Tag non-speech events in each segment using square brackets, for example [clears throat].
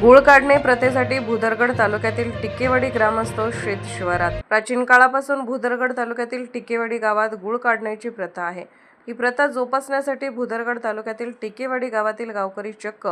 गुळ काढणे प्रथेसाठी भुदरगड तालुक्यातील टिकेवाडी ग्रामस्थ शेत शिवारात. प्राचीन काळापासून भुदरगड तालुक्यातील टिकेवाडी गावात गुळ काढण्याची प्रथा आहे. ही प्रथा जोपासण्यासाठी भुदरगड तालुक्यातील टिकेवाडी गावातील गावकरी चक्क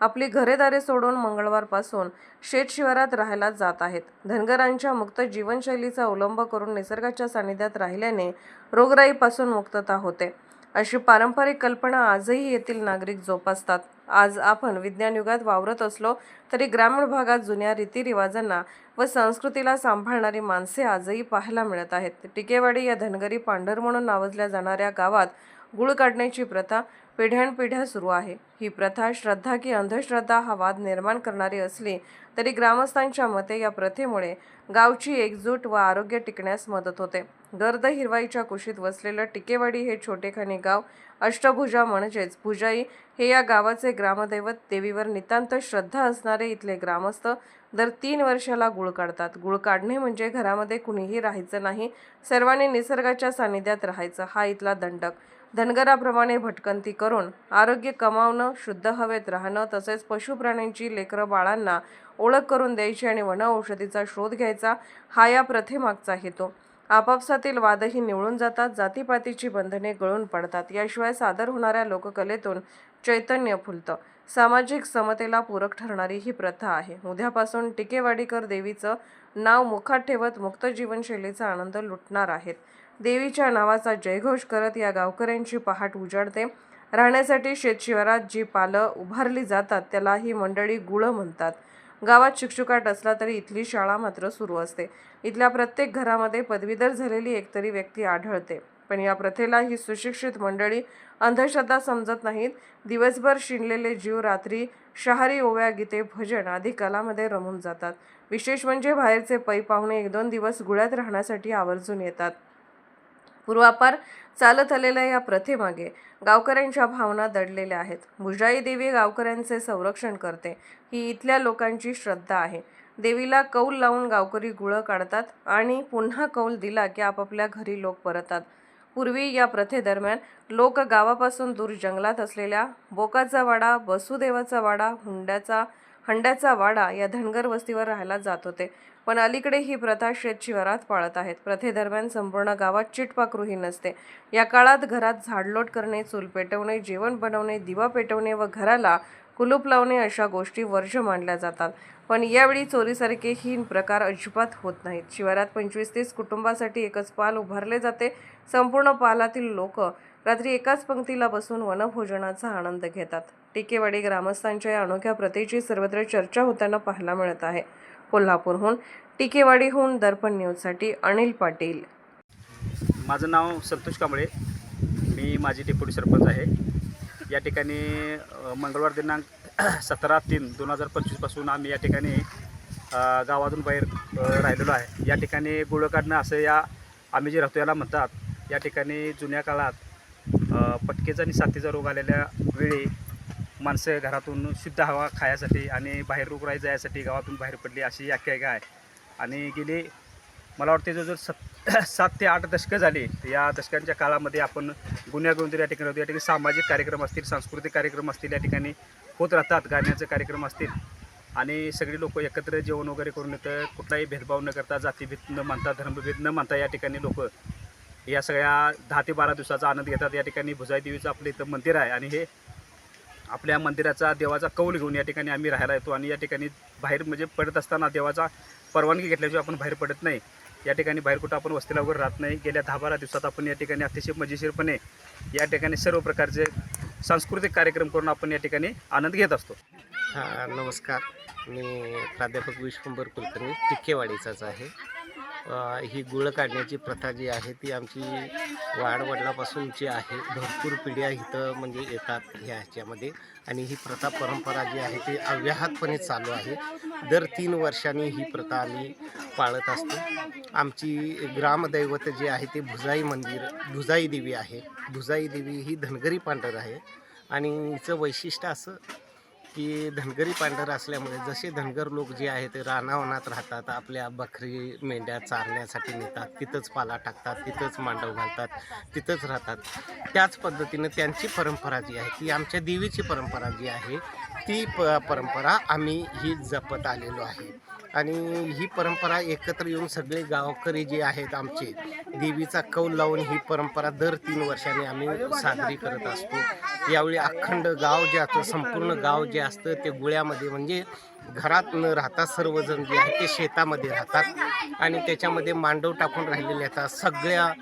आपली घरेदारे सोडून मंगळवारपासून शेत शिवारात राहायला जात आहेत. धनगरांच्या मुक्त जीवनशैलीचा अवलंब करून निसर्गाच्या सानिध्यात राहिल्याने रोगराईपासून मुक्तता होते. अशी पारंपरिक कल्पना आजही येथील नागरिक जोपासतात. आज आपण विज्ञान युगात वावरत असलो तरी ग्रामीण भागात जुन्या रीतिरिवाजांना व संस्कृतीला सांभाळणारी माणसे आजही पाहायला मिळत आहेत. टिकेवाडी या धनगरी पांढर म्हणून नावाजल्या जाणाऱ्या गावात गुळ काढण्याची प्रथा पिढ्यानपिढ्या सुरू आहे. ही प्रथा श्रद्धा की अंधश्रद्धा हा वाद निर्माण करणारी असली तरी ग्रामस्थांच्या मते या प्रथेमुळे गावची एकजूट व आरोग्य टिकण्यास मदत होते. गर्द हिरवाईच्या कुशीत वसलेलं टिकेवाडी हे छोटेखानी गाव अष्टभुजा म्हणजेच भुजाई हे या गावाचे ग्रामदैवत. देवीवर नितांत श्रद्धा असणारे इथले ग्रामस्थ दर तीन वर्षाला गुळ काढतात. गुळ काढणे म्हणजे घरामध्ये कुणीही राहायचं नाही सर्वांनी निसर्गाच्या सानिध्यात राहायचं. हा इथला दंडक. धनगराप्रमाणे भटकंती करून आरोग्य कमावणं शुद्ध हवेत राहणं तसेच पशुप्राण्यांची लेकरं बाळांना ओळख करून द्यायची आणि वन औषधीचा शोध घ्यायचा हा या प्रथेमागचा हेतू. आपापसातील वादही निवळून जातात जातीपातीची बंधने गळून पडतात. याशिवाय सादर होणाऱ्या लोककलेतून चैतन्य फुलतं. सामाजिक समतेला पूरक ठरणारी ही प्रथा आहे. उद्यापासून टिकेवाडीकर देवीचं नाव मुखात ठेवत मुक्त जीवनशैलीचा आनंद लुटणार आहेत. देवीच्या नावाचा जयघोष करत या गावकऱ्यांची पहाट उजाडते. राहण्यासाठी शेतशिवारात जी पालं उभारली जातात त्याला ही मंडळी गुळं म्हणतात. गावात शिकशुकाट असला तरी इथली शाळा मात्र सुरू असते. इथल्या प्रत्येक घरामध्ये पदवीधर झालेली एकतरी व्यक्ती आढळते. पण या प्रथेला ही सुशिक्षित मंडळी अंधश्रद्धा समजत नाहीत. दिवसभर शिणलेले जीव रात्री शहारी ओव्या गीते भजन आदी कलामध्ये रमून जातात. विशेष म्हणजे बाहेरचे पै पाहुणे एक दोन दिवस गुळ्यात राहण्यासाठी आवर्जून येतात. पूर्वापार चालत आलेल्या या प्रथेमागे गावकऱ्यांच्या भावना दडलेल्या आहेत. भुजाई देवी गावकऱ्यांचे संरक्षण करते ही इथल्या लोकांची श्रद्धा आहे. देवीला कौल लावून गावकरी गुळं काढतात आणि पुन्हा कौल दिला की आपापल्या घरी लोक परतात. पूर्वी या प्रथेदरम्यान लोक गावापासून दूर जंगलात असलेल्या बोकाचा वाडा वसुदेवाचा वाडा हुंड्याचा हंड्याचा वाडा या धनगर वस्तीवर राहायला जात होते. पण अलीकडे ही प्रथा शेतशिवारात पाळत आहेत. प्रथेदरम्यान संपूर्ण गावात चिटपाकरूही नसते. या काळात घरात झाडलोट करणे चूल पेटवणे जेवण बनवणे दिवा पेटवणे व घराला कुलूप लावणे अशा गोष्टी वर्ष मानल्या जातात. पण यावेळी चोरीसारखे ही प्रकार अजिबात होत नाहीत. शिवारात पंचवीस तीस कुटुंबासाठी एकच पाल उभारले जाते. संपूर्ण पालातील लोक रात्री एकाच पंक्तीला बसून वनभोजनाचा आनंद घेतात. टिकेवाडी ग्रामस्थांच्या या अनोख्या प्रथेची सर्वत्र चर्चा होताना पाहायला मिळत आहे. कोल्हापूरहून टिकेवाडीहून दर्पण न्यूजसाठी अनिल पाटील. माझं नाव संतोष कांबळे. मी माझी डेप्युटी सरपंच आहे. या ठिकाणी मंगळवार दिनांक [clears throat] सतरा तीन दोन हजार पंचवीसपासून आम्ही या ठिकाणी गावातून बाहेर राहिलेलो आहे. या ठिकाणी गुळ काढणं असं या आम्ही जे राहतो याला म्हणतात. या ठिकाणी जुन्या काळात पटकेचा आणि साथीचा रोग आलेल्या वेळी माणसं घरातून शुद्ध हवा खायासाठी आणि बाहेर रोगराई जायसाठी गावातून बाहेर पडली अशी आख्यायिका आहे. आणि गेली मला वाटते जो जो सत [clears throat] सात ते आठ दशकं झाली या दशकांच्या काळामध्ये आपण गुन्ह्या या ठिकाणी होतो. या ठिकाणी सामाजिक कार्यक्रम असतील सांस्कृतिक कार्यक्रम असतील या ठिकाणी होत राहतात गाण्याचे कार्यक्रम असतील. आणि सगळी लोक एकत्र जेवण वगैरे करून येतं. कुठलाही भेदभाव न करता जातीभेद न मानता धर्मभेद न मानता या ठिकाणी लोक या सगळ्या दहा ते बारा दिवसाचा आनंद घेतात. या ठिकाणी भुजाई देवीचं आपलं इथं मंदिर आहे आणि हे आपल्या मंदिराचा देवाचा कौल घेऊन या ठिकाणी आम्ही राहायला येतो आणि या ठिकाणी बाहेर म्हणजे पडत असताना देवाचा परवानगी घेतल्याशिवाय आपण बाहेर पडत नाही. या ठिकाणी बाहेर कुठं आपण वस्तीला वगैरे राहत नाही. गेल्या दहा बारा दिवसात आपण या ठिकाणी अतिशय मजेशीरपणे या ठिकाणी सर्व प्रकारचे सांस्कृतिक कार्यक्रम करून आपण या ठिकाणी आनंद घेत असतो. हां नमस्कार. मी प्राध्यापक विश्वंभर कुलकर्णी टिक्केवाडीचाच आहे. ही गुळ काढण्याची प्रथा जी आहे ती आमची वाडवडिलापासूनची आहे. भरपूर पिढ्या इथं म्हणजे येतात ह्या ह्याच्यामध्ये. आणि ही प्रथा परंपरा जी आहे ती अव्याहतपणे चालू आहे. दर तीन वर्षांनी ही प्रथा आम्ही पाळत असतो. आमची ग्रामदैवत जे आहे ते भुजाई मंदिर भुजाई देवी आहे. भुजाई देवी ही धनगरी पांढर आहे. आणि हिचं वैशिष्ट्य असं की धनगरी पांढर असल्यामुळे जसे धनगर लोक जे आहेत ते रानावनात राहतात आपल्या बकरी मेंढ्या चारण्यासाठी नेतात तिथंच पाला टाकतात तिथंच मांडव घालतात तिथंच राहतात. त्याच पद्धतीनं त्यांची परंपरा जी आहे ती आमच्या देवीची परंपरा जी आहे ती प परंपरा आम्ही ही जपत आलेलो आहे. आणि ही परंपरा एकत्र येऊन सगळे गावकरी जे आहेत आमचे देवीचा कौल लावून ही परंपरा दर तीन वर्षांनी आम्ही साजरी करत असतो. यावेळी अखंड गाव जे असतं संपूर्ण गाव जे असतं ते गुळ्यामध्ये म्हणजे घरात न राहता सर्वजण जे आहेत ते शेतामध्ये राहतात आणि त्याच्यामध्ये मांडव टाकून राहिलेले असतात सगळ्या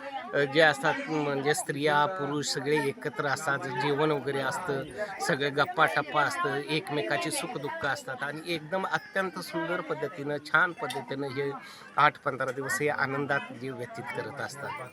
जे असतात म्हणजे स्त्रिया पुरुष सगळे एकत्र असतात जेवण वगैरे असतं सगळे गप्पा टप्पा असतं एकमेकाची सुखदुःख असतात आणि एकदम अत्यंत सुंदर पद्धतीनं छान पद्धतीनं हे आठ पंधरा दिवस हे आनंदात जे व्यतीत करत असतात.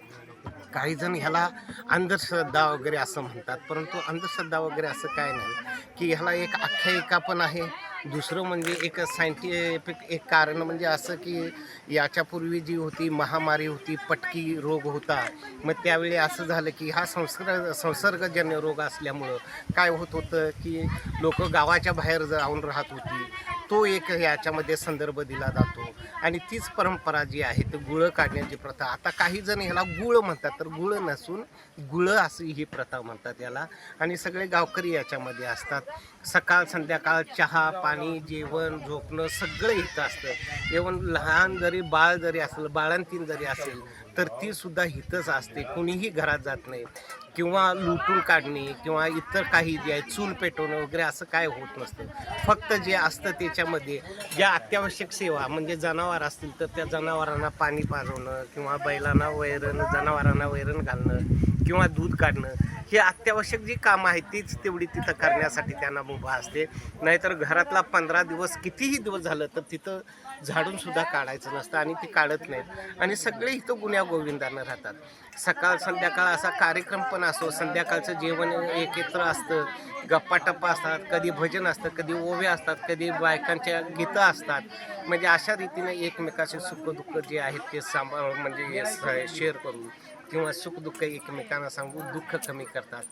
काही जण ह्याला अंधश्रद्धा वगैरे असं म्हणतात परंतु अंधश्रद्धा वगैरे असं काय नाही की ह्याला एक आख्यायिका पण आहे. दुसरं म्हणजे एक सायंटिफिक एक कारण म्हणजे असं की याच्यापूर्वी जी होती महामारी होती पटकी रोग होता. मग त्यावेळी असं झालं की हा संसर्ग संसर्गजन्य रोग असल्यामुळं काय होत होतं की लोक गावाच्या बाहेर जाऊन राहत होती. तो एक याच्यामध्ये संदर्भ दिला जातो. आणि तीच परंपरा जी आहे ती गुळं काढण्याची प्रथा. आता काही जण ह्याला गुळ म्हणतात तर गुळ नसून गुळं अशी ही प्रथा म्हणतात याला. आणि सगळे गावकरी याच्यामध्ये असतात. सकाळ संध्याकाळ चहा पाणी जेवण झोपणं सगळं इथं असतं. जेवण लहान जरी बाळ जरी असेल बाळंतीन जरी असेल तर ती सुद्धा हितच असते. कुणीही घरात जात नाही. किंवा लुटून काढणे किंवा इतर काही जे आहे चूल पेटवणं वगैरे असं काय होत नसतं. फक्त जे असतं त्याच्यामध्ये ज्या अत्यावश्यक सेवा म्हणजे जनावर असतील तर त्या जनावरांना पाणी पाजवणं किंवा बैलांना वैरण जनावरांना वैरण घालणं किंवा दूध काढणं हे अत्यावश्यक जी कामं आहेत तीच तेवढी तिथं करण्यासाठी त्यांना मुभा असते. नाहीतर घरातला पंधरा दिवस कितीही दिवस झालं तर तिथं झाडून सुद्धा काढायचं नसतं आणि ती काढत नाहीत. आणि सगळे इथं गुन्ह्या गोविंदानं राहतात. सकाळ संध्याकाळ असा कार्यक्रम पण असो संध्याकाळचं जेवण एकत्र असतं गप्पाटप्पा असतात कधी भजन असतं कधी ओवे असतात कधी बायकांच्या गीतं असतात. म्हणजे अशा रीतीने एकमेकाचे सुखदुःख जे आहेत ते सांभाळ म्हणजे शेअर करून किंवा सुखदुःख एकमेकांना सांगून दुःख कमी करतात.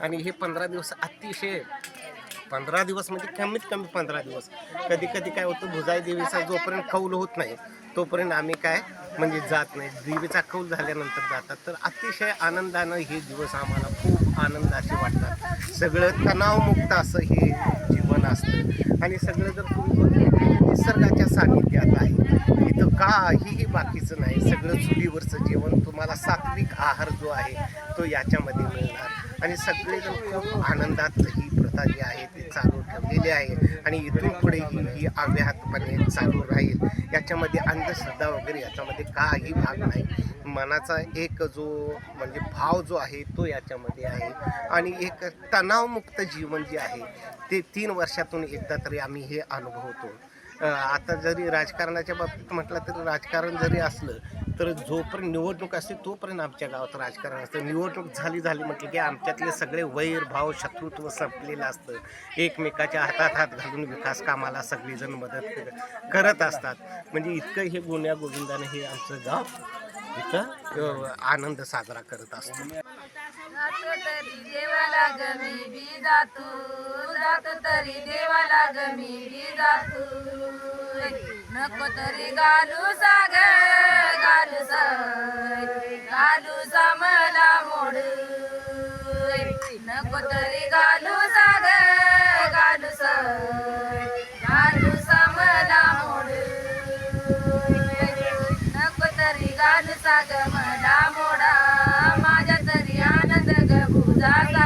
आणि हे पंधरा दिवस अतिशय पंधरा दिवस म्हणजे कमीत कमी पंधरा दिवस. कधी कधी काय होतं भुजाई देवीचा जोपर्यंत कौल होत नाही तोपर्यंत आम्ही काय म्हणजे जात नाही. देवीचा कौल झाल्यानंतर जातात. तर अतिशय आनंदानं हे दिवस आम्हाला खूप आनंदाचे वाटतात. सगळं तणावमुक्त असं हे जीवन असतं. आणि सगळं जर तुम्ही निसर्गाच्या सानिध्यात आहे. इथं काहीही बाकीचं नाही. सगळं चुलीवरचं जेवण तुम्हाला सात्विक आहार जो आहे तो याच्यामध्ये मिळणार. आणि सगळेजण खूप आनंदात ही प्रथा जी आहे ती चालू ठेवलेली आहे आणि इथून पुढे ही ही अव्याहतपणे चालू राहील. याच्यामध्ये अंधश्रद्धा वगैरे याच्यामध्ये काही भाग नाही. मनाचा एक जो म्हणजे भाव जो आहे तो याच्यामध्ये आहे. आणि एक तणावमुक्त जीवन जे आहे ते तीन वर्षातून एकदा तरी आम्ही हे अनुभवतो. आता जरी राजकारणाच्या बाबतीत म्हटलं तर राजकारण जरी असलं तर जोपर्यंत निवडणूक असते तोपर्यंत आमच्या गावात राजकारण असतं. निवडणूक झाली झाली म्हटलं की आमच्यातले सगळे वैर भाव शत्रुत्व संपलेलं असतं. एकमेकाच्या हातात हात घालून विकास कामाला सगळेजण मदत कर- करत असतात. म्हणजे इतकं हे गुन्ह्या गोविंदानं हे आमचं गाव इथं आनंद साजरा करत असतो. देवाला गमी बी जातो. जातो तरी देवाला गमी बी जातो. नको तरी गालू साग गालू सा गालू सा मला मोड. नको तरी गालू साग गालू सा गालू सा मला मोड. नको तरी साग मला मोडा माझ्या तरी आनंद गबुजासाठी